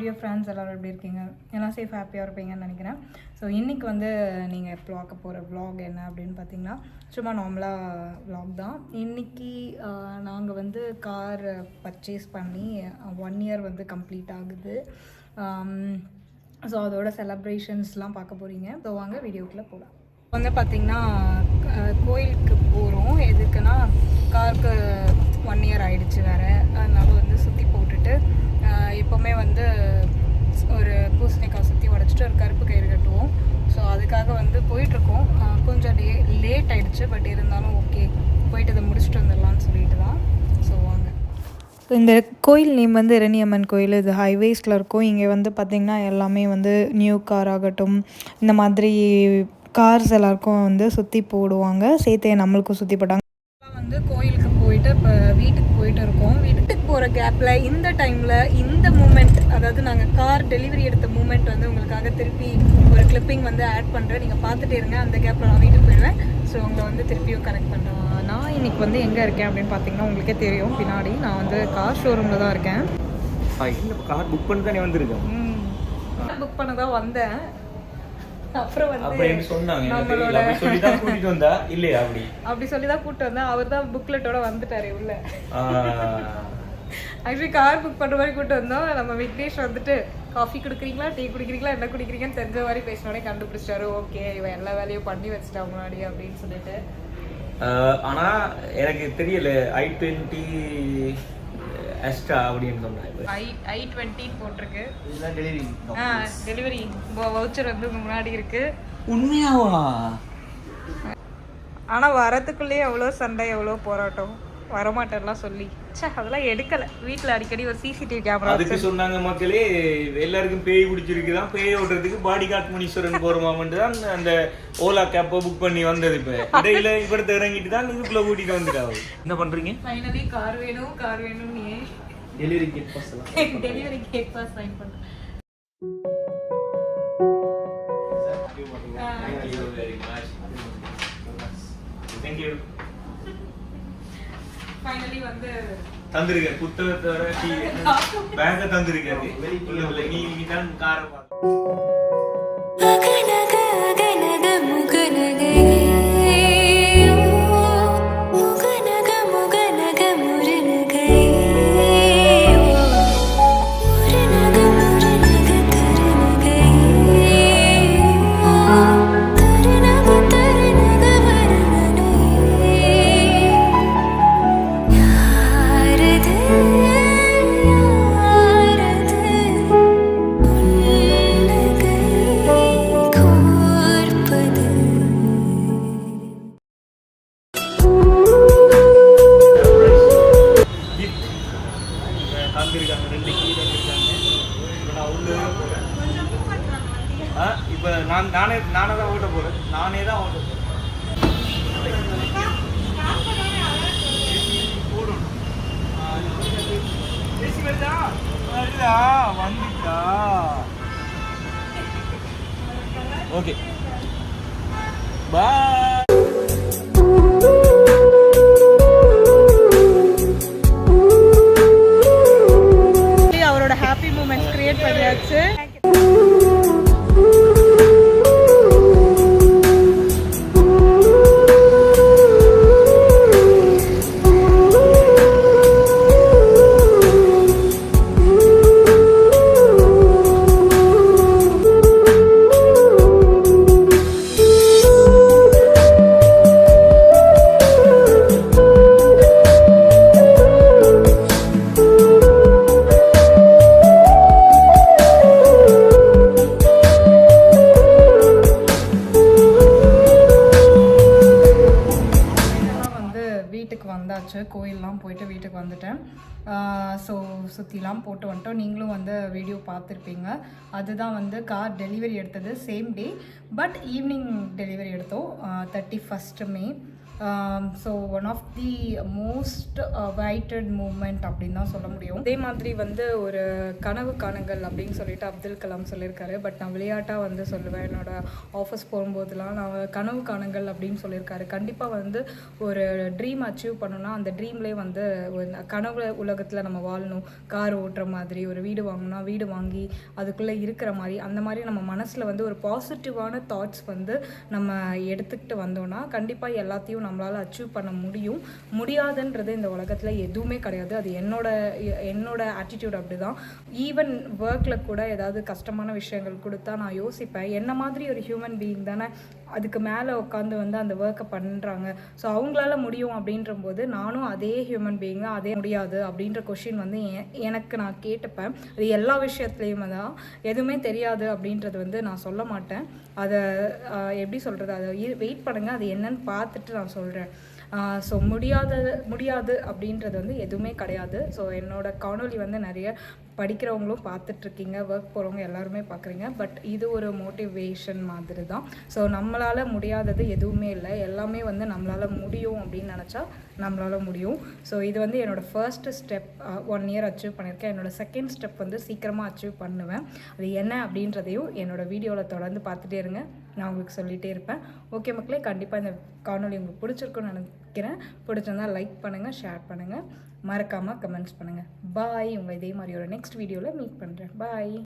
Dear friends எல்லோரும் எப்படி இருக்கீங்க? எல்லாம் சேஃப் ஹாப்பியாக இருப்பீங்கன்னு நினைக்கிறேன். ஸோ இன்றைக்கி வந்து நீங்கள் பார்க்க போகிற வ்ளாக் என்ன அப்படின்னு பார்த்தீங்கன்னா சும்மா நார்மலாக வ்ளாக் தான். இன்றைக்கி நாங்கள் வந்து கார் பர்ச்சேஸ் பண்ணி ஒன் இயர் வந்து கம்ப்ளீட் ஆகுது. ஸோ அதோட செலப்ரேஷன்ஸ்லாம் பார்க்க போகிறீங்க ஸோ வாங்க வீடியோக்குள்ளே போகலாம் வந்து பார்த்திங்கன்னா கோயிலுக்கு போகிறோம் எதுக்குன்னா காருக்கு ஒன் இயர் ஆகிடுச்சு வேறு. அதனால வந்து சுற்றி போட்டுட்டு எப்போவுமே வந்து ஒரு பூசணிக்காய் சுற்றி உடச்சிட்டு ஒரு கருப்பு கயிறு கட்டுவோம். ஸோ அதுக்காக வந்து போயிட்டுருக்கோம். கொஞ்சம் லே லேட் ஆகிடுச்சு பட் இருந்தாலும் ஓகே போயிட்டு அதை முடிச்சுட்டு வந்துடலாம்னு சொல்லிட்டு தான். ஸோ வாங்க. இந்த கோயில் நேம் வந்து இரணியம்மன் கோயில். இது ஹைவேஸில் இருக்கும். இங்கே வந்து பார்த்திங்கன்னா எல்லாமே வந்து நியூ கார் ஆகட்டும் இந்த மாதிரி கார்ஸ் எல்லாருக்கும் வந்து சுற்றி போடுவாங்க. சேர்த்தே நம்மளுக்கும் சுற்றி போட்டாங்க. வந்து கோயிலுக்கு போயிட்டு இப்போ வீட்டுக்கு போயிட்டு இருக்கோம். வீட்டுக்கு போகிற கேப்பில் இந்த டைமில் இந்த மூமெண்ட் அதாவது நாங்கள் கார் டெலிவரி எடுத்த மூமெண்ட் வந்து உங்களுக்காக திருப்பி ஒரு கிளிப்பிங் வந்து ஆட் பண்ணுறேன் நீங்கள் பார்த்துட்டே இருங்க. அந்த கேப்பில் நான் வீட்டுக்கு போயிடுவேன். ஸோ உங்களை வந்து திருப்பியும் கனெக்ட் பண்ணுறேன் நான் இன்னைக்கு வந்து எங்கே இருக்கேன் அப்படின்னு பார்த்தீங்கன்னா உங்களுக்கே தெரியும். பின்னாடி நான் வந்து கார் ஷோரூமில் தான் இருக்கேன். கார் புக் பண்ணி தானே வந்திருக்கேன். புக் பண்ண தான் வந்தேன். அப்புறம் அப்ப வந்து சொன்னாங்க. நம்மளோட கூட்டிட்டு வந்தா? இல்லையா அப்படி? அப்படி சொல்லி தான் கூப்பிட்டு வந்தேன் அவர் தான் புக்லெட்டோட வந்துட்டாரு உள்ள. ஆக்சுவலி கார் புக் பண்ணுற மாதிரி கூப்பிட்டு வந்தோம். நம்ம விக்னேஷ் வந்துட்டு காஃபி குடிக்கிறீங்களா? டீ குடிக்கிறீங்களா? என்ன குடிக்கிறீங்கன்னு தெரிஞ்ச மாதிரி பேசினோடனே கண்டுபிடிச்சிட்டாரு. ஓகே இவன் எல்லா வேலையும் பண்ணி வச்சுட்டா முன்னாடி அப்படின்னு சொல்லிட்டு. ஆஹ், ஆனா எனக்கு தெரியல. ஐ டுவெண்ட்டி எஸ்டா அப்படின்னு சொன்னாங்க ஐ ஐ டுவெண்ட்டின்னு போட்டிருக்கு. இதுதான் டெலிவரி ஆ டெலிவரி வவுச்சர் வந்து முன்னாடி இருக்கு. உண்மையாவா? ஆனா வரதுக்குள்ளேயே எவ்வளோ சண்டை எவ்வளோ போராட்டம்? வரமாட்டேன்லாம் சொல்லி. ச்சே அதெல்லாம் எடுக்கல. வீட்டில் அடிக்கடி ஒரு சிசிடிவி கேமரா அதுக்கு சொன்னாங்க மக்களே எல்லாருக்கும் பேய் பிடிச்சிருக்குதான் பேய் ஓட்டுறதுக்கு பாடி கார்ட் முனீஸ்வரன் போறோமாமன்ட்டு தான் அந்த ஓலா கேப்பை புக் பண்ணி வந்தது இப்ப. இடையில இவரத்தை இறங்கிட்டு தான் இதுக்குள்ள கூட்டிட்டு வந்துட்டாங்க என்ன பண்றீங்க? ஃபைனலி கார் வேணும் கார் வேணும் நீ டெலிவரி கேட் பஸ்லாம் டெலிவரி கேட் பாஸ் சைன் பண்ண Thank you very much. Thank you. Finally வந்து தந்திருக்காரு. புத்தகத்தோட பேங்க தந்திருக்காரு. உள்ள உள்ள நீ நீ தான் காரை பார்த்து அகநக அகநக இப்போ நான் நானே நானே தான் ஓட்ட போறேன். நானே தான் ஓட்ட வருதா வந்துட்டா. ஓகே. பாய் ஆச்சு கோயிலெலாம் போயிட்டு வீட்டுக்கு வந்துட்டேன். ஸோ சுற்றிலாம் போட்டு வந்துட்டோம். நீங்களும் வந்து வீடியோ பார்த்துருப்பீங்க. அதுதான் வந்து கார் டெலிவரி எடுத்தது same day but evening delivery எடுத்தோம். Thirty first May so one of the most awaited moment அப்படின்னு தான் சொல்ல முடியும். அதே மாதிரி வந்து ஒரு கனவு காணுங்கள் அப்படின்னு சொல்லிட்டு அப்துல் கலாம் சொல்லியிருக்காரு. பட் நான் விளையாட்டாக வந்து சொல்லுவேன். என்னோட ஆஃபீஸ் போகும்போதெல்லாம் நான் கனவு காணுங்கள் அப்படின்னு சொல்லியிருக்காரு. கண்டிப்பாக வந்து ஒரு ட்ரீம் அச்சீவ் பண்ணணும்னா அந்த ட்ரீம்லேயே வந்து கனவு உலகத்தில் நம்ம வாழணும். கார் ஓட்டுற மாதிரி ஒரு வீடு வாங்கினா வீடு வாங்கி அதுக்குள்ளே இருக்கிற மாதிரி அந்த மாதிரி நம்ம மனசில் வந்து ஒரு பாசிட்டிவான தாட்ஸ் வந்து நம்ம எடுத்துக்கிட்டு வந்தோம்னா கண்டிப்பாக எல்லாத்தையும் நம்மளால் அச்சீவ் பண்ண முடியும். முடியாதுன்றது இந்த உலகத்தில் எதுவுமே கிடையாது. அது என்னோட என்னோட ஆட்டிடியூட் அப்படி தான் ஈவன் ஒர்க்கில் கூட ஏதாவது கஷ்டமான விஷயங்கள் கொடுத்தா நான் யோசிப்பேன். என்ன மாதிரி ஒரு ஹியூமன் பீயிங் தானே அதுக்கு மேலே உட்காந்து வந்து அந்த ஒர்க்கை பண்ணுறாங்க ஸோ அவங்களால முடியும் அப்படின்ற போது நானும் அதே ஹியூமன் பீயிங்காக அதே முடியாது அப்படின்ற கொஷின் வந்து எனக்கு நான் கேட்டுப்பேன். அது எல்லா விஷயத்துலேயுமே தான். எதுவுமே தெரியாது அப்படின்றது வந்து நான் சொல்ல மாட்டேன். அதை எப்படி சொல்கிறது அதை வெயிட் பண்ணுங்கள் அது என்னன்னு பார்த்துட்டு நான் சொல்கிறேன் ஸோ முடியாத முடியாது அப்படின்றது வந்து எதுவுமே கிடையாது. ஸோ என்னோட காணொலி வந்து நிறைய படிக்கிறவங்களும் பார்த்துட்ருக்கீங்க ஒர்க் போகிறவங்க எல்லாருமே பார்க்குறீங்க. பட் இது ஒரு மோட்டிவேஷன் மாதிரி தான் ஸோ நம்மளால் முடியாதது எதுவுமே இல்லை. எல்லாமே வந்து நம்மளால் முடியும் அப்படின்னு நினச்சா நம்மளால் முடியும். ஸோ இது வந்து என்னோடய first step one year achieve பண்ணியிருக்கேன். என்னோட செகண்ட் ஸ்டெப் வந்து சீக்கிரமாக அச்சீவ் பண்ணுவேன். அது என்ன அப்படின்றதையும் என்னோடய வீடியோவில் தொடர்ந்து பார்த்துட்டே இருங்க. நான் உங்களுக்கு சொல்லிகிட்டே இருப்பேன். ஓகே மக்களே கண்டிப்பாக இந்த காணொளி உங்களுக்கு பிடிச்சிருக்குன்னு நினைக்கிறேன். பிடிச்சிருந்தால் லைக் பண்ணுங்கள் ஷேர் பண்ணுங்கள் மறக்காமல் கமெண்ட்ஸ் பண்ணுங்கள் பாய் உங்கள் இதே மாதிரி ஒரு நெக்ஸ்ட் வீடியோவில் மீட் பண்ணுறேன் பாய்